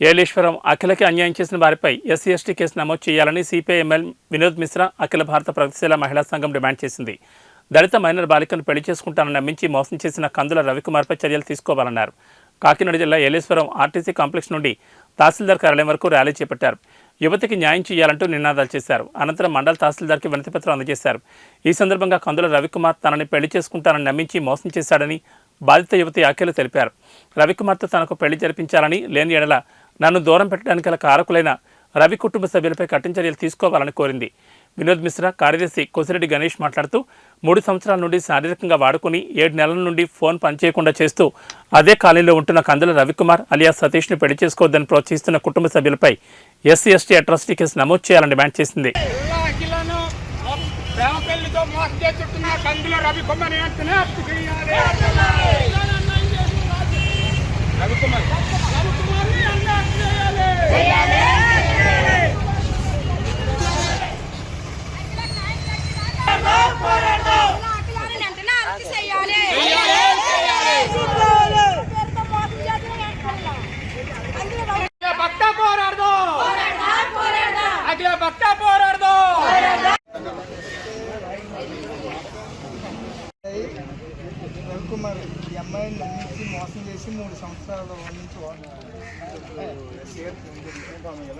ఏలేశ్వరం అఖిలకి అన్యాయం చేసిన వారిపై ఎస్సీ ఎస్టీ కేసు నమోదు చేయాలని సిపిఐఎంఎల్ వినోద్ మిశ్రా అఖిల భారత ప్రగతిశీల మహిళా సంఘం డిమాండ్ చేసింది. దళిత మైనర్ బాలికను పెళ్ళి చేసుకుంటానని నమ్మించి మోసం చేసిన కందుల రవికుమార్పై చర్యలు తీసుకోవాలన్నారు. కాకినాడ జిల్లా ఏలేశ్వరం ఆర్టీసీ కాంప్లెక్స్ నుండి తహసీల్దార్ కార్యాలయం వరకు ర్యాలీ చేపట్టారు. యువతికి న్యాయం చేయాలంటూ నినాదాలు చేశారు. అనంతరం మండల తహసీల్దార్కి వినతిపత్రం అందజేశారు. ఈ సందర్భంగా కందుల రవికుమార్ తనని పెళ్ళి చేసుకుంటానని నమ్మించి మోసం చేశాడని బాధిత యువతి అఖిల తెలిపారు. రవికుమార్తో తనకు పెళ్ళి జరిపించాలని లేని ఎడల నన్ను దూరం పెట్టడానికి గల కారకులైన రవి కుటుంబ సభ్యులపై కఠిన చర్యలు తీసుకోవాలని కోరింది. వినోద్ మిశ్రా కార్యదర్శి కోసిరెడ్డి గణేష్ మాట్లాడుతూ మూడు సంవత్సరాల నుండి శారీరకంగా వాడుకుని ఏడు నెలల నుండి ఫోన్ పనిచేయకుండా చేస్తూ అదే కాలనీలో ఉంటున్న కందుల రవికుమార్ అలియా సతీష్ని పెళ్ళి చేసుకోవద్దని ప్రోత్సహిస్తున్న కుటుంబ సభ్యులపై ఎస్సీ ఎస్టీ అట్రాసిటీ కేసు నమోదు చేయాలని డిమాండ్ చేసింది. ప్రేమ పెళ్ళితో మోసం చేస్తున్న కందుల కుమార్ ఈ అమ్మాయిని నమ్మించి మోసం చేసి మూడు సంవత్సరాల నుంచి